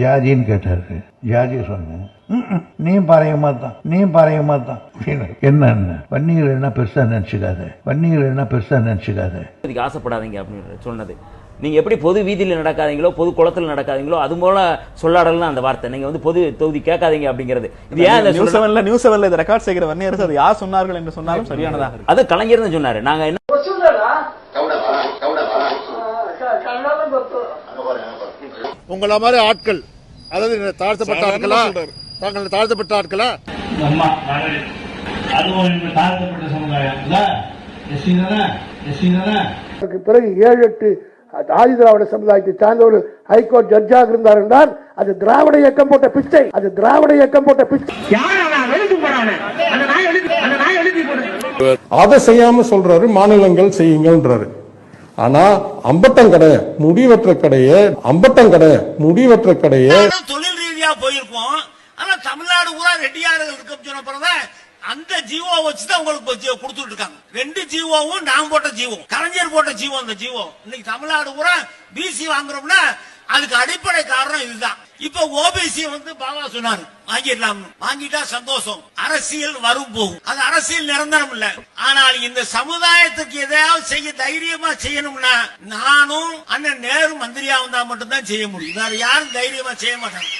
ஜாதின்னு கேட்டாரு. ஜாதி சொன்னேன். "ம்ம், நீயும் பாறையமா தான் நீயும் பாறையமா தான் என்னன்னு பன்னீர் என்ன? பெருசா நினைச்சுக்காத? பன்னீர் என்ன பெருசா நினைச்சுக்காத? இதுக்கு ஆசைப்படாதீங்க அப்படின்னு சொன்னது. நீங்க எப்படி பொது வீதியில் நடக்காதீங்களோ பொது குளத்தில் நடக்காதீங்களோ அது போல சொல்லாடலாம் அந்த வார்த்தை. நீங்க வந்து பொது தொகுதி கேட்காதீங்க அப்படிங்கிறது. இது ஏன் இந்த நியூஸ் செவன்ல நியூஸ் செவன்ல இதை ரெக்கார்ட் செய்கிற வன்னியரசு அது யார் சொன்னார்கள் என்று சொன்னாலும் சரியானதாக இருக்கு அது கலைஞர் தான் சொன்னாரு. நாங்க என்ன உங்கள மாதிரி ஆட்கள் அதாவது தாழ்த்தப்பட்ட ஆட்களா? தாங்கள் தாழ்த்தப்பட்ட ஆட்களா? பிறகு ஏழு எட்டு ஆதி திராவிட சமுதாயத்தை சார்ந்தவர்கள் ஹைகோர்ட் ஜட்ஜாக இருந்தார் என்றால் அது திராவிட இயக்கம் போட்ட பிச்சை. அது திராவிட இயக்கம் போட்ட பிச்சை. அதை செய்யாம சொல்றாரு மாநிலங்கள் செய்யுங்கன்றாரு ஆனா அம்பட்டங்கடை முடிவற்ற கடையை அம்பட்டங்கடை முடிவற்ற கடையை. தொழில் ரீதியா போயிருக்கோம். ஆனா தமிழ்நாடு பூரா ரெட்டியார்கள் இருக்க சொன்ன பிறகுதான் அந்த ஜீவோ வச்சுதான் உங்களுக்கு கொடுத்துட்டு இருக்காங்க ரெண்டு ஜீவோவும் நான் போட்ட ஜீவோ கலைஞர் போட்ட ஜீவோ அந்த ஜீவோ இன்னைக்கு தமிழ்நாடு பூரா பிசி வாங்குறோம்னா அதுக்கு அடிப்படை காரணம் இதுதான். இப்ப ஓபிசி வந்து பாபா சொன்னாரு வாங்கிடலாம். வாங்கிட்டா சந்தோஷம். அரசியல் வரும் போகும். அது அரசியல் நிரந்தரம் இல்ல. ஆனால் இந்த சமுதாயத்துக்கு எதையாவது செய்ய தைரியமா செய்யணும்னா நானும் அண்ணன் நேரு மந்திரியா வந்தா மட்டும்தான் செய்ய முடியும். வேற யாரும் தைரியமா செய்ய மாட்டாங்க.